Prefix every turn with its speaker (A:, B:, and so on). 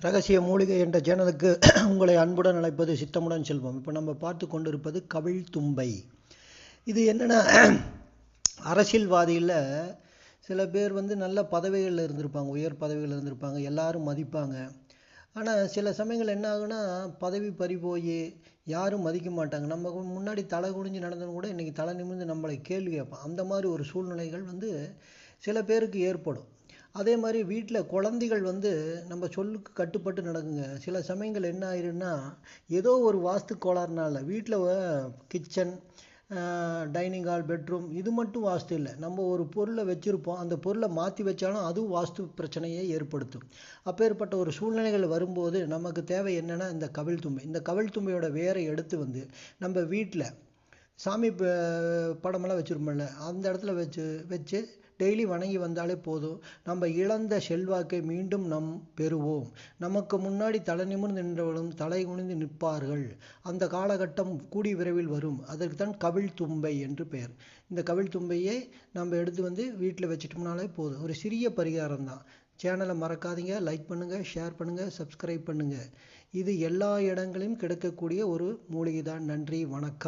A: ரகசிய மூலிகை என்ற சேனலுக்கு உங்களை அன்புடன் அழைப்பது சித்தமுடன் செல்வம். இப்போ நம்ம பார்த்து கொண்டிருப்பது கவிழ் தும்பை. இது என்னென்னா அரசியல்வாதியில் சில பேர் வந்து நல்ல பதவிகளில் இருந்திருப்பாங்க உயர் பதவிகளில் இருந்திருப்பாங்க எல்லாரும் மதிப்பாங்க. ஆனால் சில சமயங்கள் என்ன ஆகுனா பதவி பறி போய் யாரும் மதிக்க மாட்டாங்க. நம்ம முன்னாடி தலை குனிஞ்சு நடந்தவங்க கூட இன்றைக்கி தலை நிமிர்ந்து நம்மளை கேள்வி கேட்பான். அந்த மாதிரி ஒரு சூழ்நிலைகள் வந்து சில பேருக்கு ஏற்படும். அதே மாதிரி வீட்டில் குழந்தைகள் வந்து நம்ம சொல்லுக்கு கட்டுப்பட்டு நடக்குங்க. சில சமயங்கள் என்ன ஆயிருன்னா ஏதோ ஒரு வாஸ்து கோளாறுனால வீட்டில் கிச்சன் டைனிங் ஹால் பெட்ரூம் இது மட்டும் வாஸ்து இல்லை. நம்ம ஒரு பொருளை வச்சுருப்போம். அந்த பொருளை மாற்றி வச்சாலும் அதுவும் வாஸ்து பிரச்சனையை ஏற்படுத்தும். அப்பேற்பட்ட ஒரு சூழ்நிலைகள் வரும்போது நமக்கு தேவை என்னென்னா இந்த கவிழ்தும்பை இந்த கவிழ்தும்பையோட வேரை எடுத்து வந்து நம்ம வீட்டில் சாமி படமெல்லாம் வச்சுருப்போம்ல அந்த இடத்துல வச்சு வச்சு டெய்லி வணங்கி வந்தாலே போதும். நம்ம இழந்த செல்வாக்கை மீண்டும் நம் பெறுவோம். நமக்கு முன்னாடி தலை நிமிர்ந்து நின்றவர்களும் தலை குனிந்து நிற்பார்கள். அந்த காலகட்டம் கூடி விரைவில் வரும். அதற்கு தான் கவிழ் தும்பை என்று பெயர். இந்த கவிழ் தும்பையை நம்ம எடுத்து வந்து வீட்டில் வச்சிட்டோம்னாலே போதும். ஒரு சிறிய பரிகாரம் தான். சேனலை மறக்காதீங்க. லைக் பண்ணுங்கள் ஷேர் பண்ணுங்கள் சப்ஸ்கிரைப் பண்ணுங்கள் இது எல்லா இடங்களிலும் கிடைக்கக்கூடிய ஒரு மூலிகை தான் நன்றி வணக்கம்.